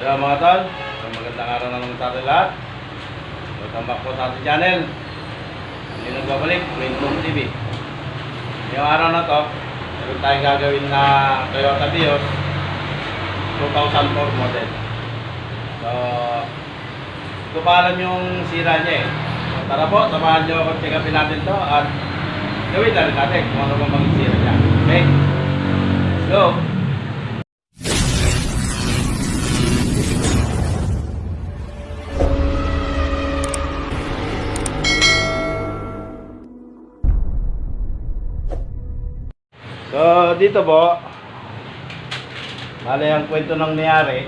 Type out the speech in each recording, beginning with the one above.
Kaya mga tol, magandang araw na naman atin lahat. Welcome back po sa ating channel. Hindi nagbabalik, Quinton TV. Ngayong araw na to, meron tayong gagawin na Toyota Vios 2004 model. So, ito pa alam yung sira niya eh. So, tara po, samahan nyo ako check upin natin to at gawin na rin natin kung ano ba maging sira niya. Okay? Go! Dito po, bale ang kwento ng nangyari,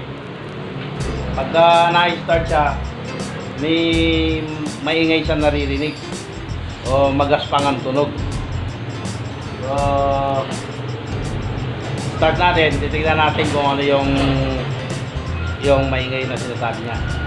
pagka na-start siya, may maingay siya naririnig o magaspang ang tunog. So, start natin, titignan natin kung ano yung yung maingay na sinasabi niya.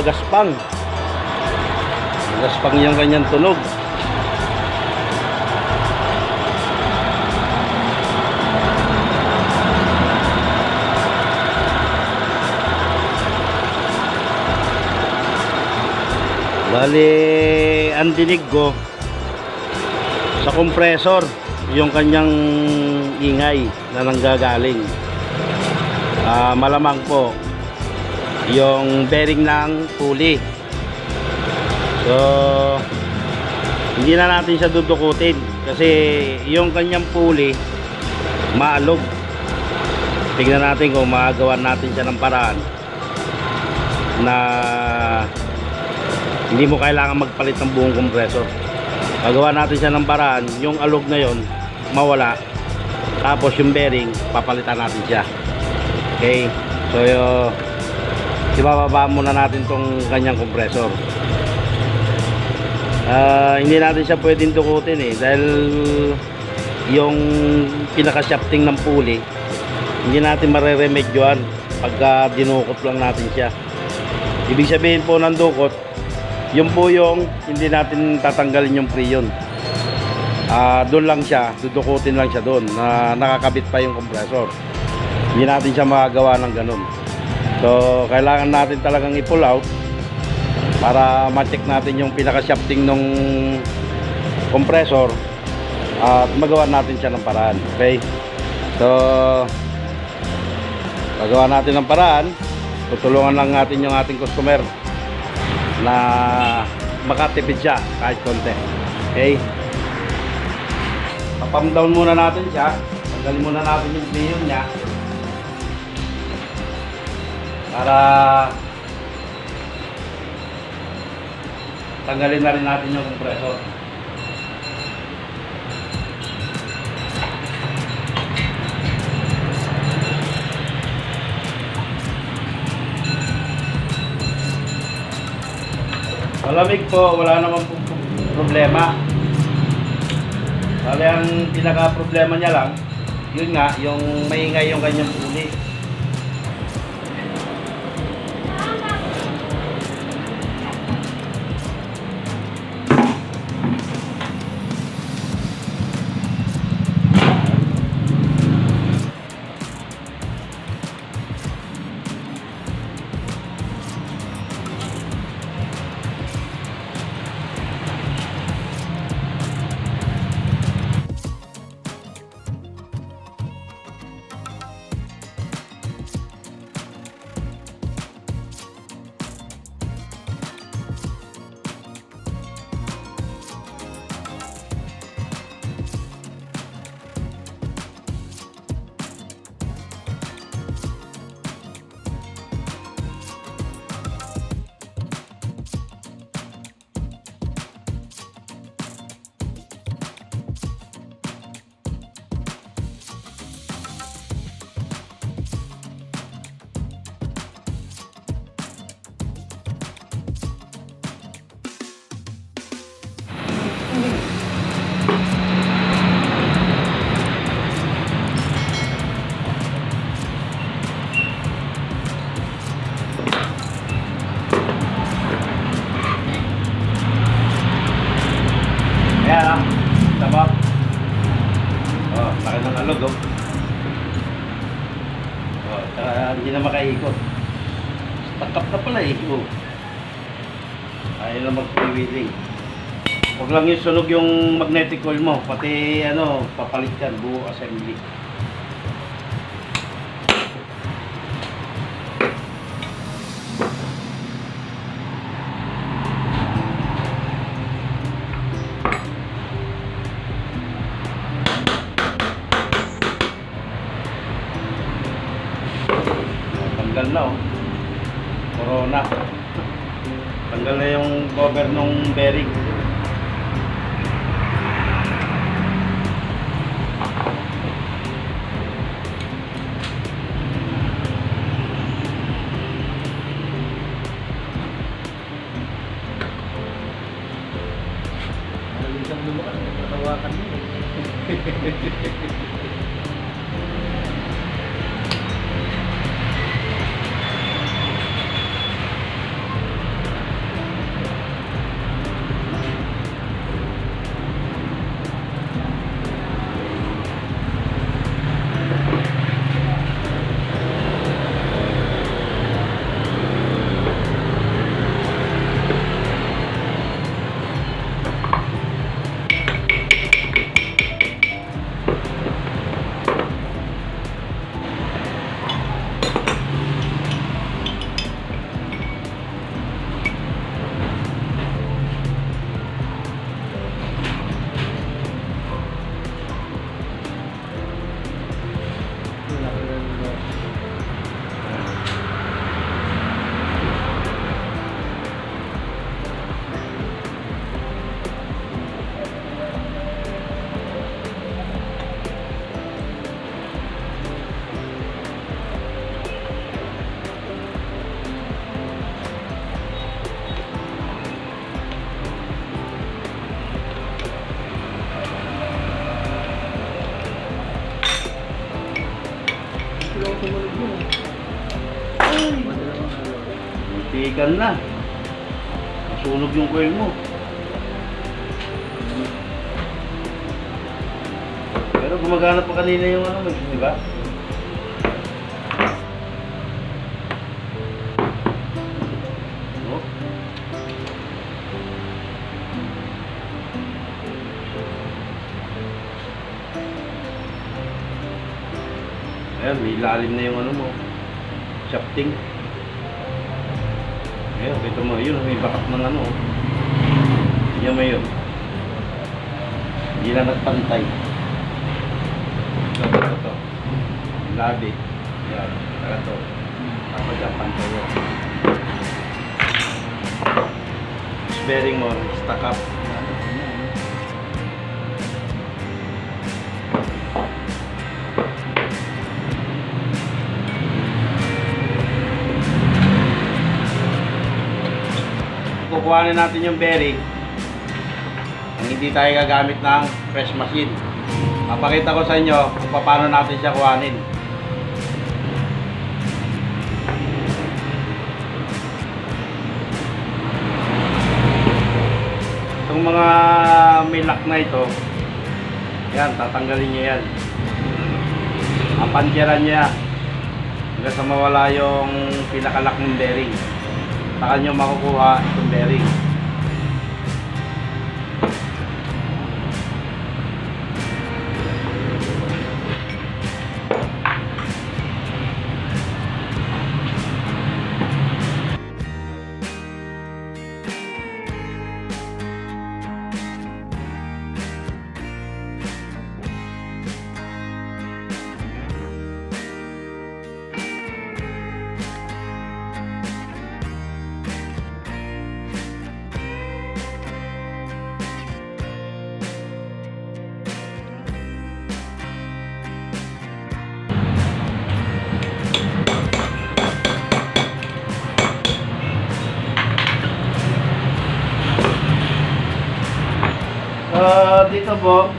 Magaspang. Magaspang yung kanyang tunog. Bali, ang dinig ko sa compressor yung kanyang ingay na nanggagaling. Ah, malamang po yung bearing ng pulley. So, hindi na natin siya dudukutin kasi yung kanyang pulley maalog. Tignan natin kung magagawa natin siya ng paraan na hindi mo kailangan magpalit ng buong compressor. Magawa natin siya ng paraan, yung alog na yon mawala. Tapos yung bearing, papalitan natin siya. Okay? So, yung ibababa muna natin tong kanyang compressor. Ah, hindi natin siya pwedeng dukutin eh dahil yung pinaka shafting ng pulley hindi natin mareremedyohan pagka dinukot lang natin siya. Ibig sabihin po ng dukot yung po yung hindi natin tatanggalin yung preyon Ah, doon lang siya dudukutin lang siya doon na nakakabit pa yung compressor. Hindi natin siya magagawa ng ganun So, kailangan natin talagang i-pull out para ma-check natin yung pinaka-shafting ng compressor at magawa natin siya ng paraan. Okay? So, magawa natin ng paraan. Tutulungan lang natin yung ating customer na makatipid siya kahit konti. Okay? Papam down muna natin siya. Tanggalin muna natin yung preyon niya para tanggalin na rin natin yung compressor. Malamig po, wala naman po problema. Bali ang pinaka problema niya lang, yun nga, yung maingay yung kanyang uli. Huwag lang yung sunog yung magnetic coil mo. Pati ano, papalit yan. Buo assembly. Tanggal na oh. Corona. Tanggal na yung cover ng bearing. Tikan na. Masunog yung coil mo. Pero gumagana pa kanina yung ano, di ba? Ayan, may lalim na yung ano mo. Shafting. Ayan, kita mo, yun, may bakat ng ano. Yan mo yun. Hindi na nagpantay. Ito, ito, ito. Labi. Yan, saka ito. Tapos yan, pantay yun. Bearing mo, stuck up. Kukuhanin natin yung bearing hindi tayo gagamit ng press machine. Papakita ko sa inyo kung paano natin siya kuhanin. Itong mga may lock na ito yan tatanggalin nyo yan. Ang pansyaran niya hanggang sa mawala yung pinakalock ng bearing saka nyo makukuha itong bearing. Ah, dito po.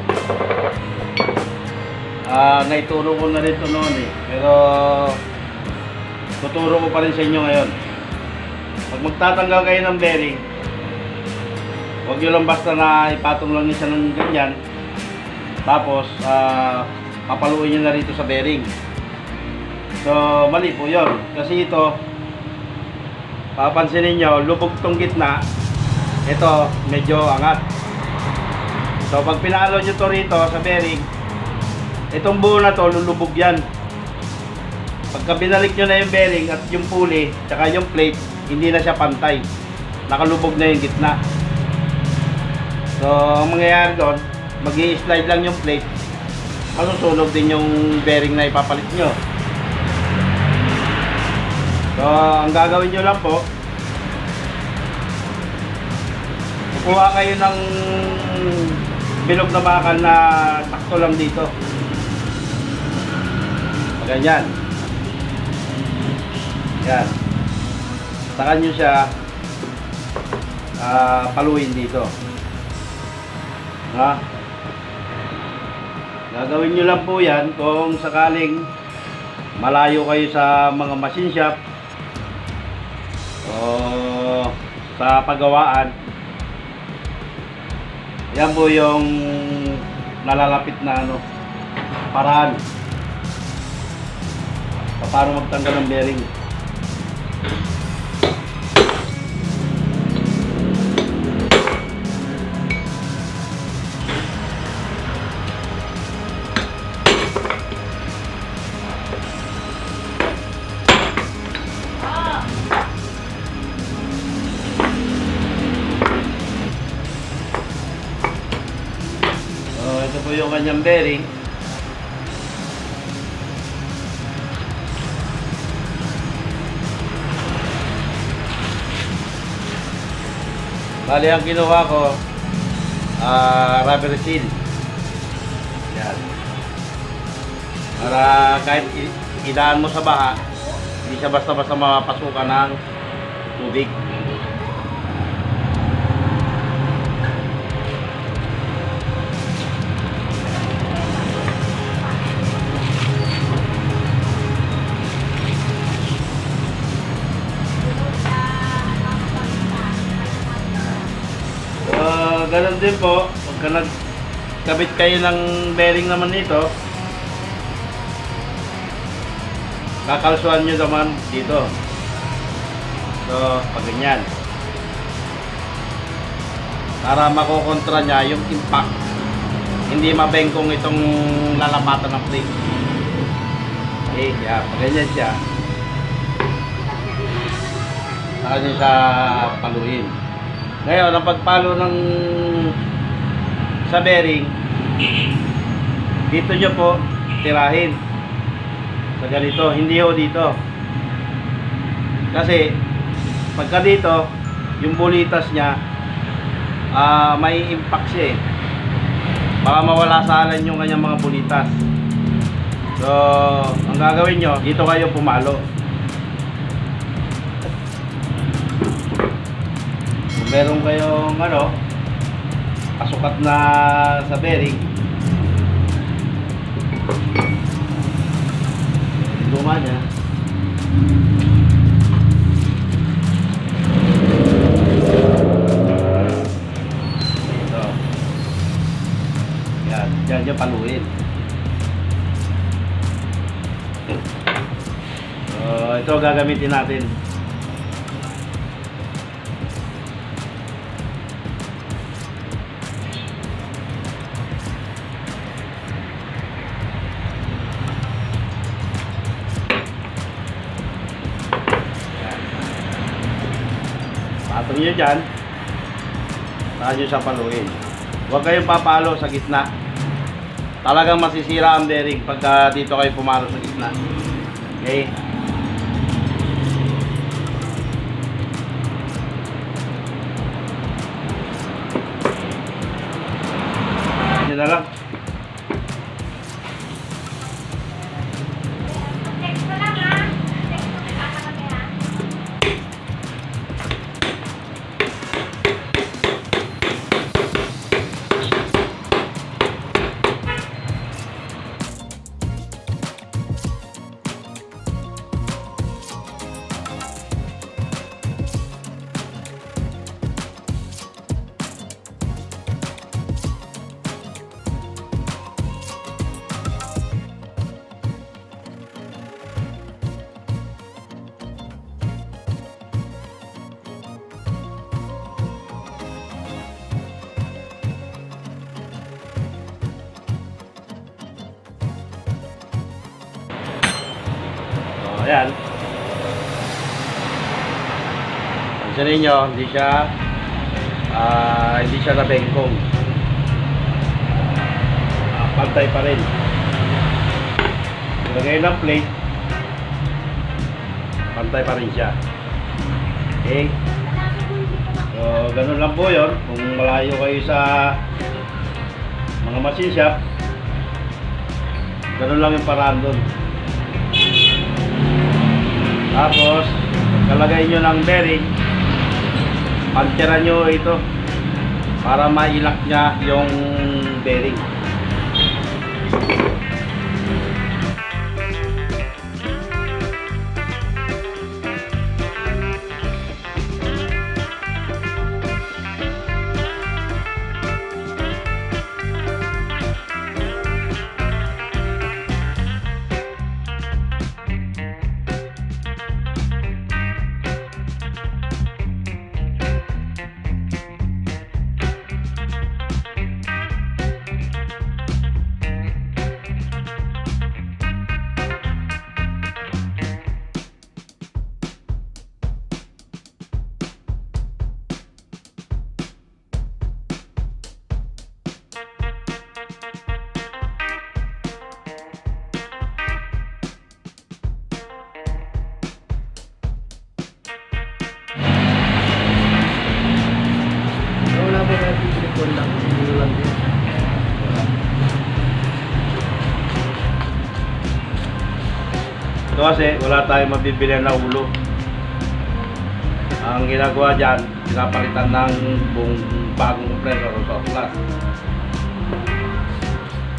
Ah, naituro ko na rin ito noon eh. Pero tuturo ko pa rin sa inyo ngayon. Pag magtatanggal kayo ng bearing, Huwag nyo lang basta na ipatong lang siya ng ganyan. Tapos, ah, papaluin nyo na rito sa bearing. So, mali po yun. Kasi ito, papansin ninyo, lubog tong gitna. Ito, medyo angat. So, pag pinalo nyo to rito sa bearing, itong buo na to, lulubog yan. Pagka binalik nyo na yung bearing at yung pulley, tsaka yung plate, hindi na siya pantay. Nakalubog na yung gitna. So, ang mangyayari doon, mag slide lang yung plate, masusunog din yung bearing na ipapalit nyo. So, ang gagawin nyo lang po, kukuha kayo ng bilog na bakal na sakto lang dito. Ganyan. Yan. Saka nyo siya ah, paluin dito. Ha? Gagawin nyo lang po yan kung sakaling malayo kayo sa mga machine shop o sa paggawaan. Yan po yung nalalapit na ano, paraan. Paano magtanggal ng bearing. Kanyang bearing. Bali, ang kinuha ko, ah rubber seal. Yan. Para kahit idaan mo sa baha, hindi siya basta-basta mapasukan ng tubig. Din po, pagka nagkabit kayo ng bearing naman nito, kakalsuan nyo naman dito. So, pag. Para makokontra niya yung impact. Hindi mabengkong itong lalapatan ng plate. Okay, yeah, pag siya. Saka nyo siya paluin. Ngayon, ang pagpalo ng sa bearing, dito nyo po tirahin. Sa ganito, hindi ho dito. Kasi, pagka dito, yung bulitas niya, ah may impact siya eh. Baka mawala sa alan yung kanyang mga bulitas. So, ang gagawin nyo, dito kayo pumalo. Meron kayong ano, pasukat na sa bearing, luma niya, ito. Yan, yan niya paluin. So, ito gagamitin natin. Nyo dyan. Saka nyo siya paluin. Huwag kayong papalo sa gitna. Talagang masisira ang bearing pagka dito kayo pumalo sa gitna. Okay? Ninyo, hindi siya ah hindi siya nabengkong. Ah, pantay pa rin. Ilagay ng plate. Pantay pa rin siya. Okay. So, ganun lang po yun. Kung malayo kayo sa mga machine shop, ganun lang yung paraan doon. Tapos, kalagay nyo ng bearing, pagtira nyo ito para mailak niya yung bearing. Kasi wala tayong mabibili na ulo. Ang ginagawa dyan, pinapalitan ng buong bagong compressor soft class.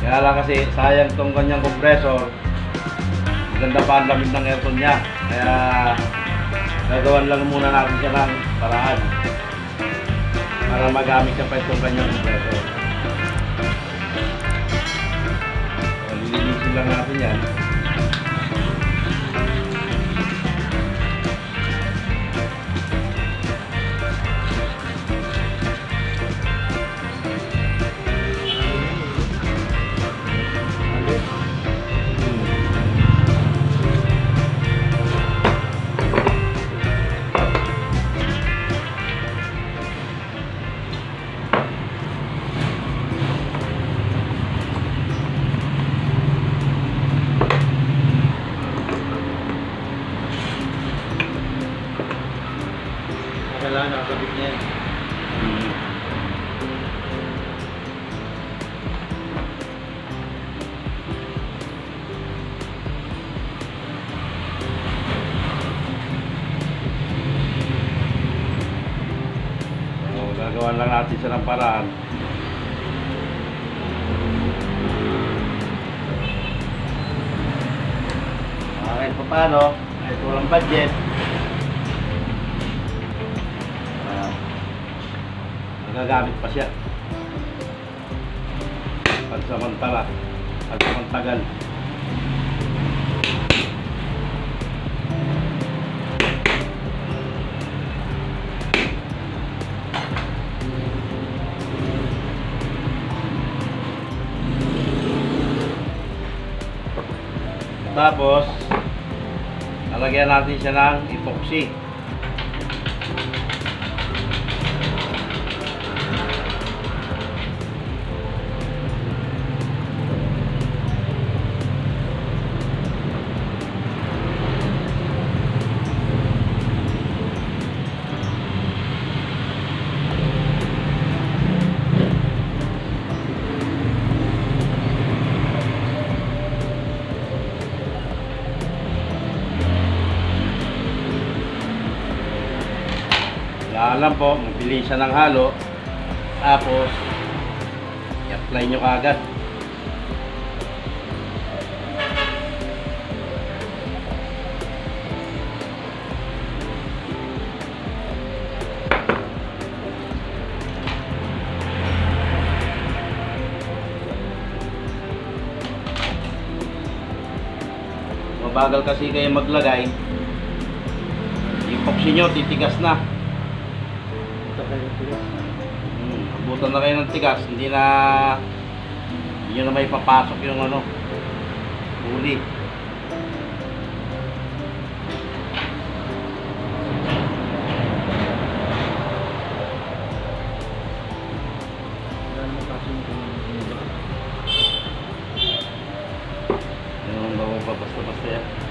Kaya lang kasi sayang tong kanyang compressor. Maganda pa ang lamig ng aircon niya. Kaya gagawan lang muna natin siya ng paraan para magamit siya pa itong kanyang compressor. So, lilinisin lang natin yan. Ng paraan. Kahit pa paano, kahit walang budget, ah, nagagamit pa siya. Tapos, lalagyan natin siya ng epoxy. Lang po, magbilisan ng halo. Tapos, i-apply nyo kagad. Mabagal kasi kayo maglagay. Epoxy nyo, titigas na pa. Hmm, abutan na kayo ng tigas. Hindi na... Hindi na may papasok yung ano. Uli. Yung bawang pa basta-basta yan.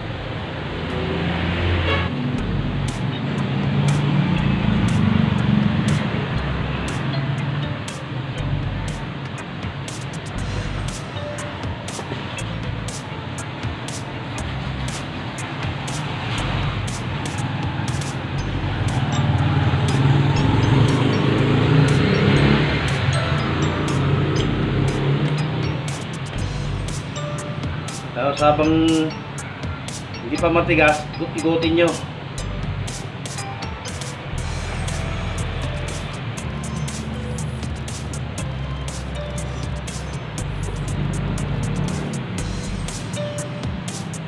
Habang hindi pa matigas, igutin nyo.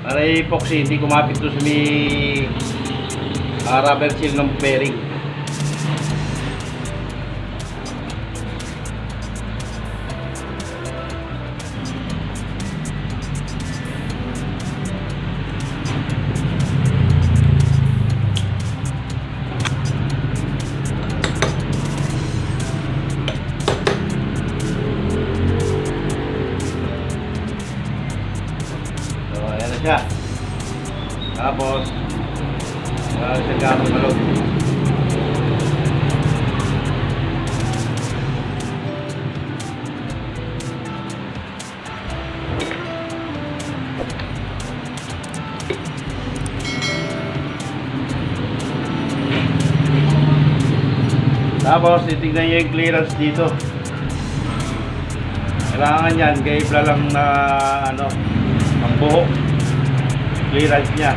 Para epoxy, hindi kumapit to sa may ah, rubber seal ng bearing. Tapos, titignan nyo yung clearance dito. Kailangan yan, gaibla lang na ano, ang buhok. Clearance niya.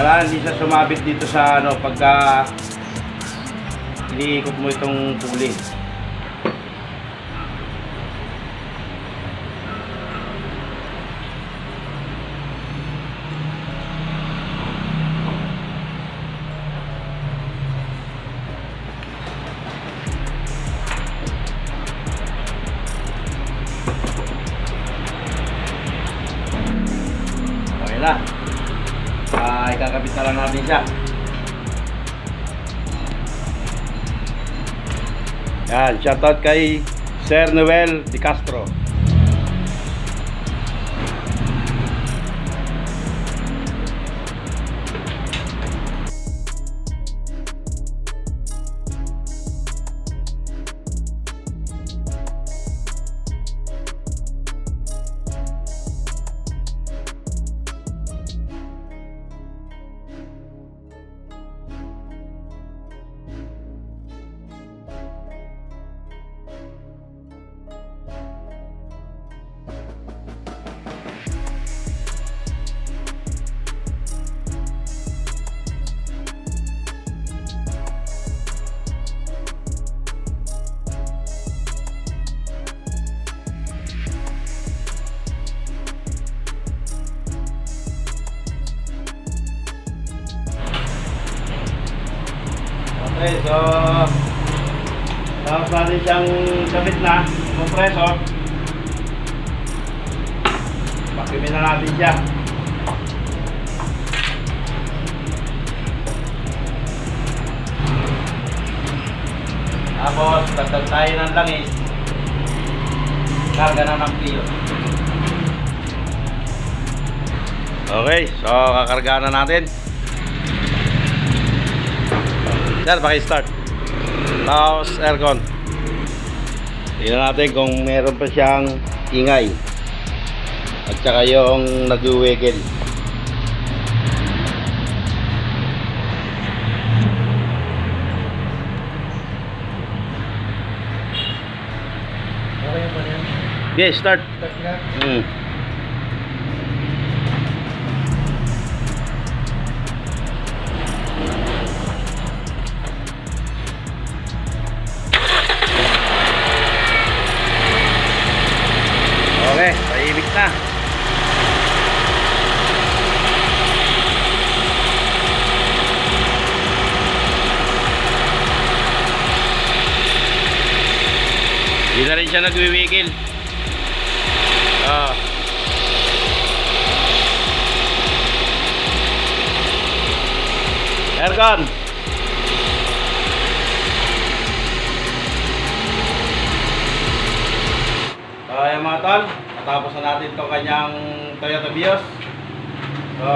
Kailangan hindi siya sumabit dito sa ano, pagka iniikot mo itong puli. Shoutout kay Sir Noel Di Castro. Okay, so tapos natin siyang kabit na compressor. Pakimin na natin siya. Tapos, dagdag tayo ng langis. Karga na ng piyo. Okay, so kakarga na natin. Sir, paki-start. Tapos aircon. Tingnan natin kung meron pa siyang ingay. At saka yung nag-wiggle. Yan. Okay, start. Start na. Hmm. Siya nagwiwigil. Ah. Aircon. So, ayan mga tol, natapos na natin itong kanyang Toyota Vios. So,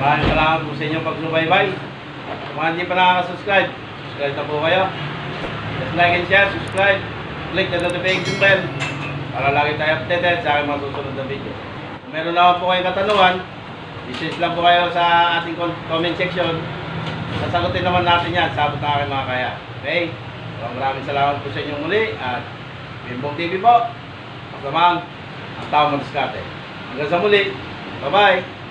maraming salamat po sa inyong pagsubaybay. Kung hindi pa nakaka-subscribe, subscribe na po kayo. Just like and share, subscribe, click the notification bell para lagi tayo updated sa aking mga susunod na video. Kung meron naman po kayong katanungan, message lang po kayo sa ating com- comment section. Sasagutin naman natin yan, sabot na aking mga kaya. Okay? So, maraming salamat po sa inyong muli at Bimbong TV po. Masamang ang tao mo diskarte. Hanggang sa muli. Bye-bye.